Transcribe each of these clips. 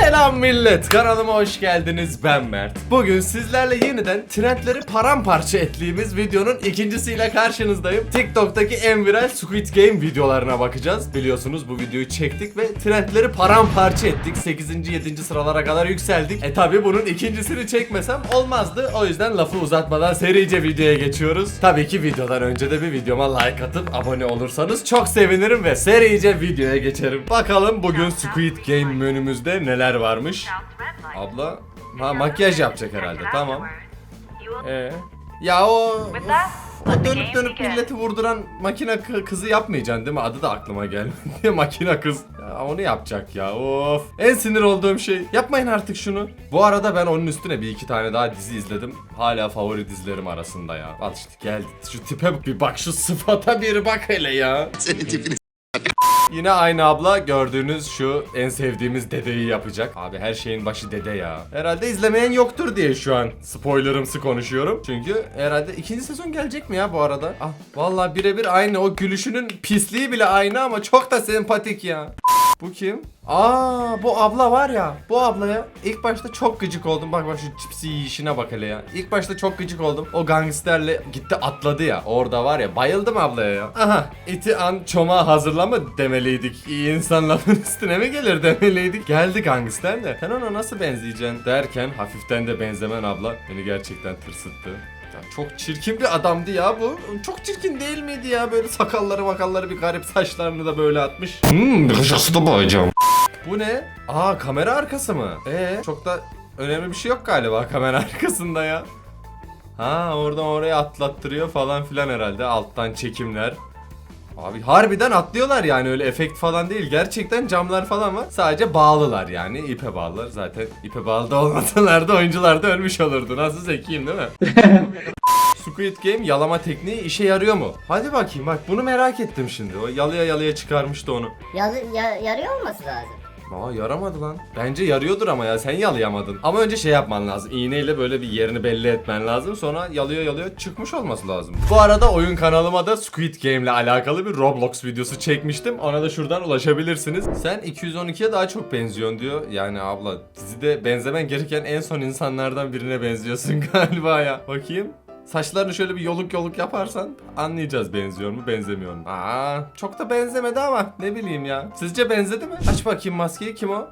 Selam millet, kanalıma hoş geldiniz. Ben Mert. Bugün sizlerle yeniden trendleri paramparça ettiğimiz videonun ikincisiyle karşınızdayım. TikTok'taki en viral Squid Game videolarına bakacağız. Biliyorsunuz bu videoyu çektik ve trendleri paramparça ettik. 8. 7. sıralara kadar yükseldik. E tabi bunun ikincisini çekmesem olmazdı. O yüzden lafı uzatmadan serice videoya geçiyoruz. Tabii ki videodan önce de bir videoma like atıp abone olursanız çok sevinirim ve serice videoya geçerim. Bakalım bugün Squid Game menümüzde neler varmış. Abla ha makyaj yapacak herhalde tamam. Ee, ya o of, o dönüp dönüp milleti vurduran makine kı- kızı yapmayacaksın değil mi? Adı da aklıma gelmedi. makine kız. Ya onu yapacak ya. Of. En sinir olduğum şey. Yapmayın artık şunu. Bu arada ben onun üstüne bir iki tane daha dizi izledim. Hala favori dizilerim arasında ya. Al işte gel. Şu tipe bir bak şu sıfata bir bak hele ya. Senin tipini Yine aynı abla gördüğünüz şu en sevdiğimiz dedeyi yapacak. Abi her şeyin başı dede ya. Herhalde izlemeyen yoktur diye şu an spoilerımsı konuşuyorum. Çünkü herhalde ikinci sezon gelecek mi ya bu arada? Ah vallahi birebir aynı o gülüşünün pisliği bile aynı ama çok da sempatik ya. Bu kim? Aa bu abla var ya. Bu ablaya ilk başta çok gıcık oldum. Bak bak şu cipsi yiyişine bak hele ya. İlk başta çok gıcık oldum. O gangsterle gitti atladı ya. Orada var ya bayıldım ablaya ya. Aha iti an çoma hazırla mı demeliydik. İyi insan lafın üstüne mi gelir demeliydik. Geldi gangster de. Sen ona nasıl benzeyeceksin derken hafiften de benzemen abla beni gerçekten tırsıttı. Ya çok çirkin bir adamdı ya bu. Çok çirkin değil miydi ya? Böyle sakalları makalları bir garip saçlarını da böyle atmış. Hmm, kışası da boğacağım. Bu ne? Aa kamera arkası mı? Ee çok da önemli bir şey yok galiba kamera arkasında ya. Ha oradan oraya atlattırıyor falan filan herhalde alttan çekimler. Abi harbiden atlıyorlar yani öyle efekt falan değil. Gerçekten camlar falan var. Sadece bağlılar yani ipe bağlılar. Zaten ipe bağlı da olmasalar da oyuncular da ölmüş olurdu. Nasıl zekiyim değil mi? Squid Game yalama tekniği işe yarıyor mu? Hadi bakayım bak bunu merak ettim şimdi. O yalıya yalıya çıkarmıştı onu. Yalı, ya, yarıyor olması lazım. Aa yaramadı lan. Bence yarıyordur ama ya sen yalayamadın. Ama önce şey yapman lazım. İğneyle böyle bir yerini belli etmen lazım. Sonra yalıyor yalıyor çıkmış olması lazım. Bu arada oyun kanalıma da Squid Game ile alakalı bir Roblox videosu çekmiştim. Ona da şuradan ulaşabilirsiniz. Sen 212'ye daha çok benziyorsun diyor. Yani abla dizide benzemen gereken en son insanlardan birine benziyorsun galiba ya. Bakayım. Saçlarını şöyle bir yoluk yoluk yaparsan anlayacağız benziyor mu benzemiyor mu. Aa çok da benzemedi ama ne bileyim ya. Sizce benzedi mi? Aç bakayım maskeyi kim o?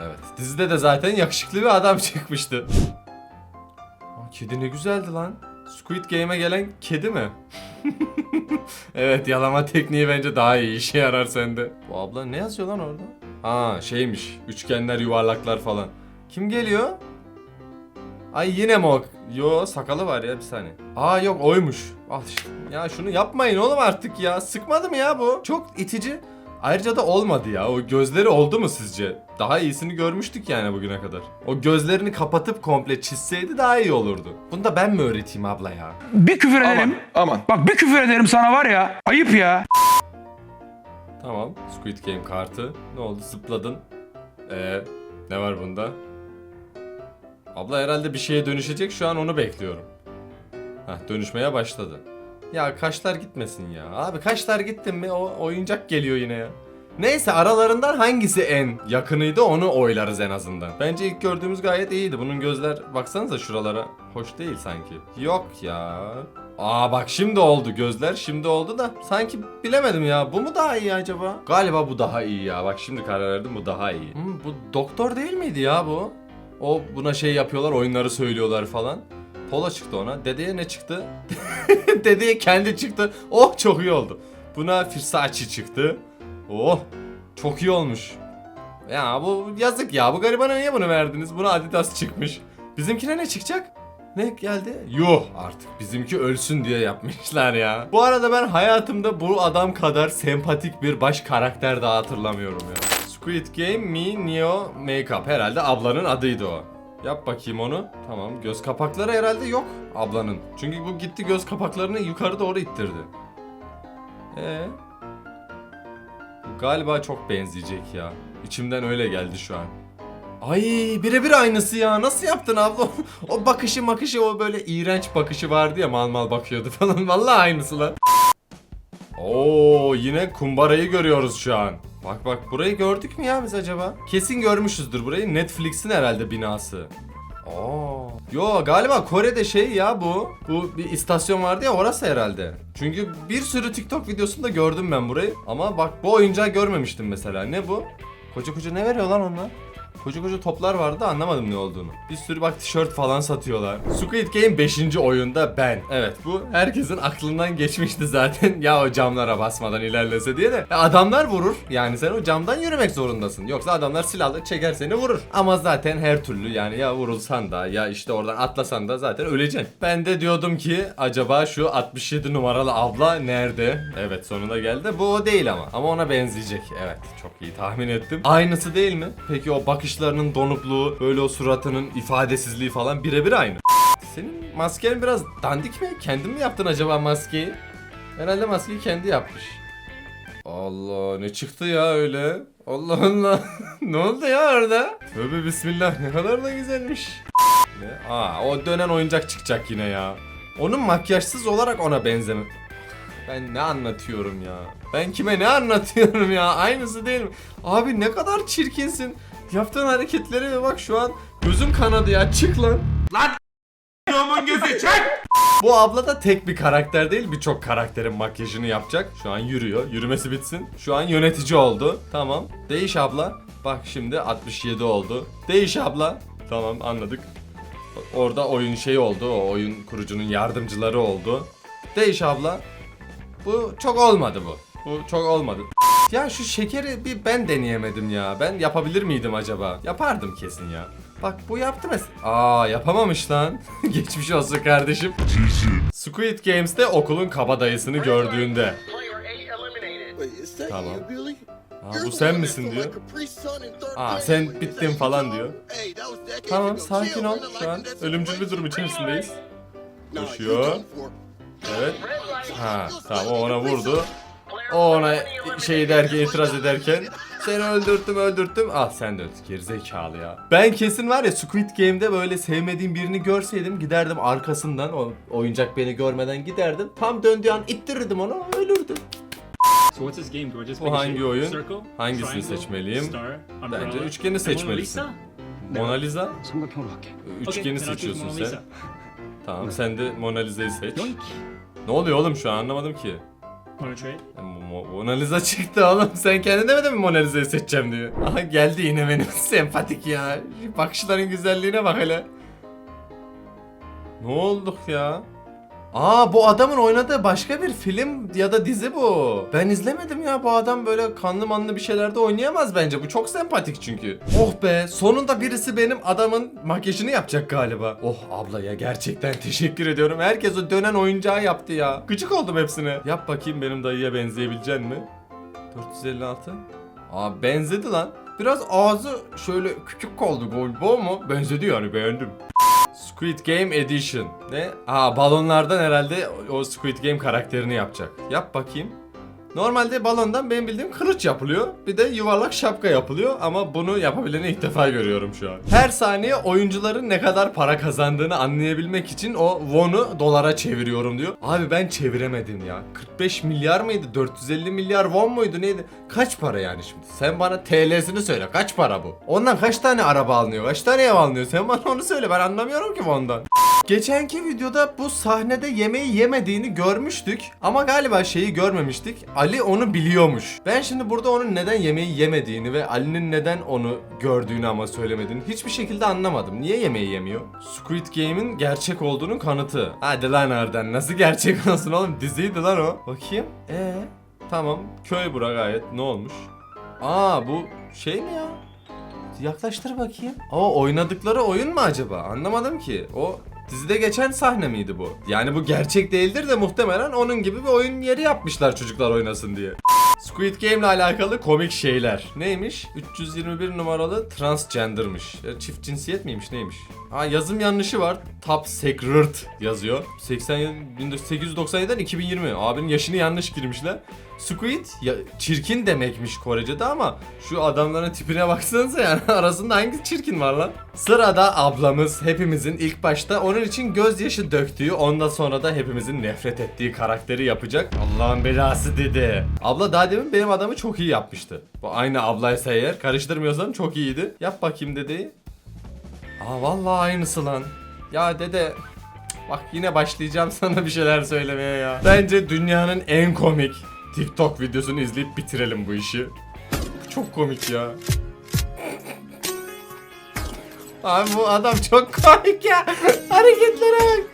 Evet dizide de zaten yakışıklı bir adam çıkmıştı. Aa, kedi ne güzeldi lan. Squid Game'e gelen kedi mi? evet yalama tekniği bence daha iyi işe yarar sende. Bu abla ne yazıyor lan orada? Aa şeymiş üçgenler yuvarlaklar falan. Kim geliyor? Ay yine mi o? Yo sakalı var ya bir saniye. Aa yok oymuş. Al işte. Ya şunu yapmayın oğlum artık ya. Sıkmadı mı ya bu? Çok itici. Ayrıca da olmadı ya. O gözleri oldu mu sizce? Daha iyisini görmüştük yani bugüne kadar. O gözlerini kapatıp komple çizseydi daha iyi olurdu. Bunu da ben mi öğreteyim abla ya? Bir küfür ederim. Aman. Bak bir küfür ederim sana var ya. Ayıp ya. Tamam. Squid Game kartı. Ne oldu? Zıpladın. Ee, ne var bunda? Abla herhalde bir şeye dönüşecek. Şu an onu bekliyorum. Heh, dönüşmeye başladı. Ya kaşlar gitmesin ya. Abi kaşlar gittin mi o oyuncak geliyor yine ya. Neyse aralarından hangisi en yakınıydı onu oylarız en azından. Bence ilk gördüğümüz gayet iyiydi. Bunun gözler baksanıza şuralara. Hoş değil sanki. Yok ya. Aa bak şimdi oldu gözler şimdi oldu da sanki bilemedim ya bu mu daha iyi acaba? Galiba bu daha iyi ya bak şimdi karar verdim bu daha iyi. Hmm, bu doktor değil miydi ya bu? O buna şey yapıyorlar oyunları söylüyorlar falan. Pola çıktı ona. Dedeye ne çıktı? Dedeye kendi çıktı. Oh çok iyi oldu. Buna Firsace çıktı. Oh çok iyi olmuş. Ya bu yazık ya. Bu garibana niye bunu verdiniz? Buna Adidas çıkmış. Bizimkine ne çıkacak? Ne geldi? Yuh artık bizimki ölsün diye yapmışlar ya. Bu arada ben hayatımda bu adam kadar sempatik bir baş karakter daha hatırlamıyorum ya. Squid Game Me Neo Makeup herhalde ablanın adıydı o. Yap bakayım onu. Tamam göz kapakları herhalde yok ablanın. Çünkü bu gitti göz kapaklarını yukarı doğru ittirdi. Ee? Galiba çok benzeyecek ya. İçimden öyle geldi şu an. Ay birebir aynısı ya. Nasıl yaptın abla? o bakışı makışı o böyle iğrenç bakışı vardı ya mal mal bakıyordu falan. Vallahi aynısı lan. Oo yine kumbarayı görüyoruz şu an. Bak bak burayı gördük mü ya biz acaba? Kesin görmüşüzdür burayı. Netflix'in herhalde binası. Aa. Yo galiba Kore'de şey ya bu. Bu bir istasyon vardı ya orası herhalde. Çünkü bir sürü TikTok videosunda gördüm ben burayı. Ama bak bu oyuncağı görmemiştim mesela. Ne bu? Koca koca ne veriyor lan onlar? Koca koca toplar vardı da anlamadım ne olduğunu. Bir sürü bak tişört falan satıyorlar. Squid Game 5. oyunda ben. Evet bu herkesin aklından geçmişti zaten. ya o camlara basmadan ilerlese diye de. Adamlar vurur. Yani sen o camdan yürümek zorundasın. Yoksa adamlar silahla çeker seni vurur. Ama zaten her türlü yani ya vurulsan da ya işte oradan atlasan da zaten öleceksin. Ben de diyordum ki acaba şu 67 numaralı abla nerede? Evet sonunda geldi. Bu o değil ama. Ama ona benzeyecek. Evet çok iyi tahmin ettim. Aynısı değil mi? Peki o bakışlarının donukluğu, böyle o suratının ifadesizliği falan birebir aynı. Senin masken biraz dandik mi? Kendin mi yaptın acaba maskeyi? Herhalde maskeyi kendi yapmış. Allah ne çıktı ya öyle? Allah Allah. ne oldu ya orada? Tövbe bismillah ne kadar da güzelmiş. Ne? Aa o dönen oyuncak çıkacak yine ya. Onun makyajsız olarak ona benzeme. Ben ne anlatıyorum ya? Ben kime ne anlatıyorum ya? Aynısı değil mi? Abi ne kadar çirkinsin. Yaptığın hareketlere bir bak şu an gözüm kanadı ya. Çık lan. Bu abla da tek bir karakter değil birçok karakterin makyajını yapacak. Şu an yürüyor. Yürümesi bitsin. Şu an yönetici oldu. Tamam. Değiş abla. Bak şimdi 67 oldu. Değiş abla. Tamam anladık. Orada oyun şey oldu. O oyun kurucunun yardımcıları oldu. Değiş abla. Bu çok olmadı bu. Bu çok olmadı. Ya şu şekeri bir ben deneyemedim ya. Ben yapabilir miydim acaba? Yapardım kesin ya. Bak bu yaptı mesela. Aa yapamamış lan. Geçmiş olsun kardeşim. Squid Games'te okulun kabadayısını gördüğünde. Tamam. Aa, bu sen misin diyor. Aa sen bittin falan diyor. Tamam sakin ol. Şu an ölümcül bir durum içerisindeyiz. Koşuyor. Evet. Ha tamam ona vurdu. O ona şey derken itiraz ederken seni öldürttüm öldürttüm. Ah sen de öldün gerizekalı ya. Ben kesin var ya Squid Game'de böyle sevmediğim birini görseydim giderdim arkasından o oyuncak beni görmeden giderdim. Tam döndüğü an ittirirdim onu ölürdü. So what's this game? Do I just Bu hangi oyun? Hangisini seçmeliyim? Bence üçgeni seçmelisin. Mona Lisa? Üçgeni seçiyorsun sen. Tamam sen de Mona Lisa'yı seç. Ne oluyor oğlum şu an anlamadım ki. Wanna trade? Mo- Mona Lisa çıktı oğlum. Sen kendin demedin mi Mona Lisa'yı seçeceğim diye. Aha geldi yine benim sempatik ya. Bakışların güzelliğine bak hele. Ne olduk ya? Aa bu adamın oynadığı başka bir film ya da dizi bu. Ben izlemedim ya bu adam böyle kanlı manlı bir şeylerde oynayamaz bence. Bu çok sempatik çünkü. Oh be sonunda birisi benim adamın makyajını yapacak galiba. Oh abla ya gerçekten teşekkür ediyorum. Herkes o dönen oyuncağı yaptı ya. Gıcık oldum hepsine. Yap bakayım benim dayıya benzeyebilecek mi? 456. Aa benzedi lan. Biraz ağzı şöyle küçük kaldı galiba ama benzedi yani beğendim. Squid Game Edition. Ne? Aa balonlardan herhalde o Squid Game karakterini yapacak. Yap bakayım. Normalde balondan benim bildiğim kılıç yapılıyor. Bir de yuvarlak şapka yapılıyor ama bunu yapabileni ilk defa görüyorum şu an. Her saniye oyuncuların ne kadar para kazandığını anlayabilmek için o won'u dolara çeviriyorum diyor. Abi ben çeviremedim ya. 45 milyar mıydı? 450 milyar won muydu neydi? Kaç para yani şimdi? Sen bana TL'sini söyle. Kaç para bu? Ondan kaç tane araba alınıyor? Kaç tane ev alınıyor? Sen bana onu söyle. Ben anlamıyorum ki won'dan. Geçenki videoda bu sahnede yemeği yemediğini görmüştük ama galiba şeyi görmemiştik. Ali onu biliyormuş. Ben şimdi burada onun neden yemeği yemediğini ve Ali'nin neden onu gördüğünü ama söylemediğini hiçbir şekilde anlamadım. Niye yemeği yemiyor? Squid Game'in gerçek olduğunun kanıtı. Hadi lan oradan nasıl gerçek olsun oğlum diziydi lan o. Bakayım. Ee tamam köy bura gayet ne olmuş? Aa bu şey mi ya? Yaklaştır bakayım. Aa oynadıkları oyun mu acaba? Anlamadım ki. O dizide geçen sahne miydi bu? Yani bu gerçek değildir de muhtemelen onun gibi bir oyun yeri yapmışlar çocuklar oynasın diye. Squid Game ile alakalı komik şeyler. Neymiş? 321 numaralı transgender'mış. Ya çift cinsiyet miymiş neymiş? Aa yazım yanlışı var. Top Secret yazıyor. 80 1897'den 2020. Abinin yaşını yanlış girmişler. Squid ya, çirkin demekmiş Korece'de ama şu adamların tipine baksanıza yani arasında hangi çirkin var lan? Sırada ablamız hepimizin ilk başta onun için gözyaşı döktüğü ondan sonra da hepimizin nefret ettiği karakteri yapacak. Allah'ın belası dedi. Abla daha demin benim adamı çok iyi yapmıştı. Bu aynı ablaysa eğer karıştırmıyorsam çok iyiydi. Yap bakayım dedeyi. Aa vallahi aynısı lan. Ya dede Bak yine başlayacağım sana bir şeyler söylemeye ya. Bence dünyanın en komik TikTok videosunu izleyip bitirelim bu işi. Çok komik ya. Abi bu adam çok komik ya. Hareketlere bak.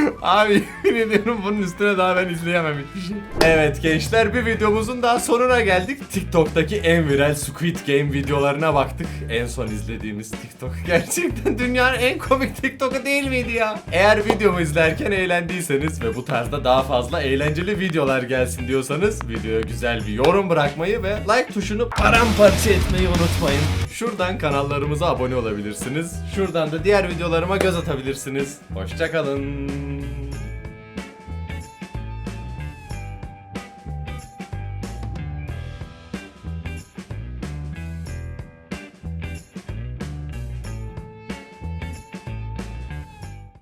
Abi yemin ediyorum bunun üstüne daha ben izleyemem hiçbir şey. Evet gençler bir videomuzun daha sonuna geldik. TikTok'taki en viral Squid Game videolarına baktık. En son izlediğimiz TikTok. Gerçekten dünyanın en komik TikTok'u değil miydi ya? Eğer videomu izlerken eğlendiyseniz ve bu tarzda daha fazla eğlenceli videolar gelsin diyorsanız videoya güzel bir yorum bırakmayı ve like tuşunu paramparça etmeyi unutmayın. Şuradan kanallarımıza abone olabilirsiniz. Şuradan da diğer videolarıma göz atabilirsiniz. Hoşçakalın.